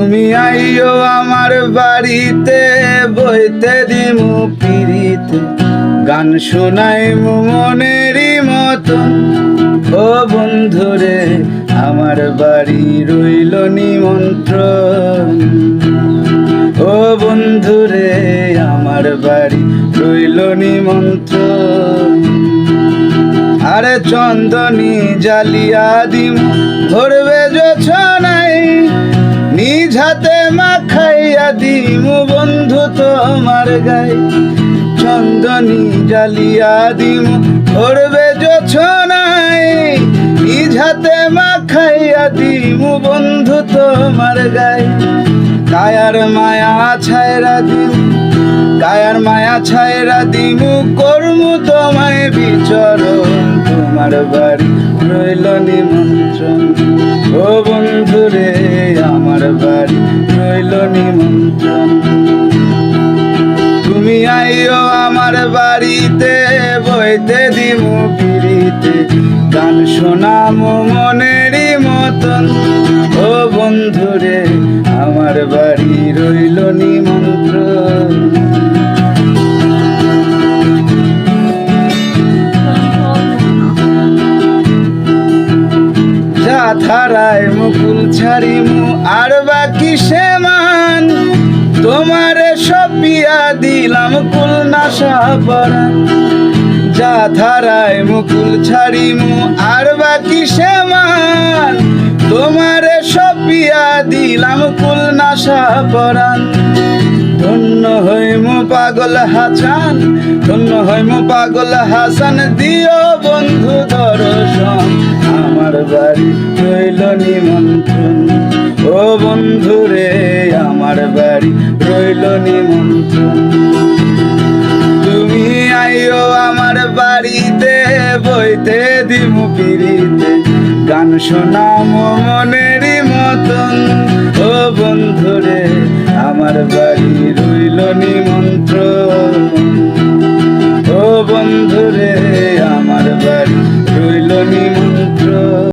তুমি আইও আমার বাড়িতে, বইতে দিমু পিড়িতে। গান শোনাই মনেরই মতন। ও বন্ধুরে, আমার বাড়ি রইল নিমন্ত্রণ। ও বন্ধুরে, আমার বাড়ি রইল নিমন্ত্রণ। আরে চন্দনী জালিয়া দিম, ধরবে যোছনাই হাতে মাখাইয়া দিমু বন্ধু তোমার গায়ে। চন্দনী জালিয়া দিম, ধরবে যোছনাই নিজ হাতে মাখাইয়া দিমু বন্ধু তোমার গায়ে। কায়ার মায়া ছায়রা দিম কায়ার মায়া ছায়রা দিমু, করমু তোমায় বিচরণ তোমার বাড়ি। রইল নিমন্ত্রণ, ও বন্ধুরে। তুমি আইও আমার বাড়িতে বইতে দিমু পিড়িতে গান শোনামো মনেরই মতন। ও বন্ধুরে যা ধারায় মুকুল ছাড়িমু, আর বাকি সে মান তোমারে সপিয়া দিলাম কুল নাশা পরাণ যা ধারায় মুকুল ছাড়িমু, আর বাকি সে মান তোমারে সপিয়া দিলাম কুল নাশা পরাণ ধন্য হইমু পাগল হাসান, ধন্য হইমু পাগল হাসান, দিও বন্ধু আমার বাড়ি রইল নিমন্ত্রণ। ও বন্ধু রে, আমার বাড়ি রইল নিমন্ত্রণ। তুমি আইও আমার বাড়িতে, বইতে দিমু পিড়িতে। গান শোনাম মনেরই মতন। ও বন্ধু রে, আমার বাড়ি রইল নিমন্ত্রণ। ও বন্ধু রে